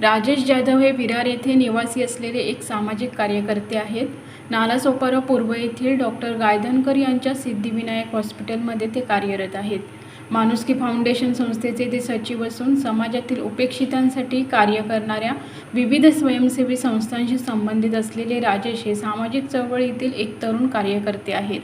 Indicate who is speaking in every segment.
Speaker 1: राजेश जाधव हे विरार येथे निवासी असलेले एक सामाजिक कार्यकर्ते आहेत. नालासोपारा पूर्व येथील डॉक्टर गायधनकर यांच्या सिद्धिविनायक हॉस्पिटलमध्ये ते कार्यरत आहेत. माणुसकी फाउंडेशन संस्थेचे ते सचिव असून समाजातील उपेक्षितांसाठी कार्य करणाऱ्या विविध स्वयंसेवी संस्थांशी संबंधित असलेले राजेश हे सामाजिक चळवळीतील एक तरुण कार्यकर्ते आहेत.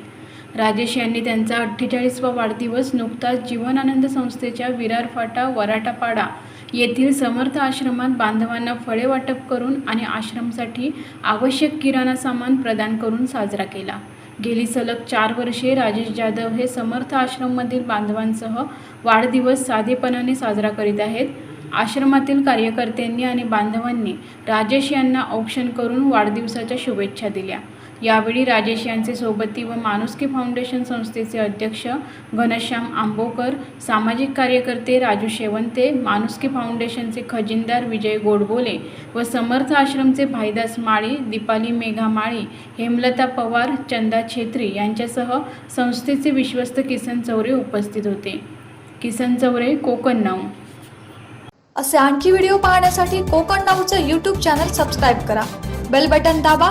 Speaker 1: राजेश यांनी त्यांचा अठ्ठेचाळीसवा वाढदिवस नुकताच जीवनानंद संस्थेच्या विरार फाटा वराटापाडा येथील समर्थ आश्रमात बांधवांना फळे वाटप करून आणि आश्रमसाठी आवश्यक किराणा सामान प्रदान करून साजरा केला. गेली सलग चार वर्षे राजेश जाधव हे समर्थ आश्रममधील बांधवांसह वाढदिवस साधेपणाने साजरा करीत आहेत. आश्रमातील कार्यकर्त्यांनी आणि बांधवांनी राजेश यांना औक्षण करून वाढदिवसाच्या शुभेच्छा दिल्या. यावेळी राजेश यांचे सोबती व माणुसकी फाउंडेशन संस्थेचे अध्यक्ष घनश्याम आंबोकर सामाजिक कार्यकर्ते राजू शेवंते माणुसकी फाउंडेशनचे खजिनदार विजय गोडबोले व समर्थ आश्रमचे भाईदास माळी दीपाली मेघा माळी हेमलता पवार चंदा छेत्री यांच्यासह संस्थेचे विश्वस्त किसन चौरे उपस्थित होते. किसन चौरे कोकण नाव
Speaker 2: असे आणखी व्हिडिओ पाहण्यासाठी कोकण नाऊचं यूट्यूब चॅनल सबस्क्राईब करा. बेल बटन दाबा.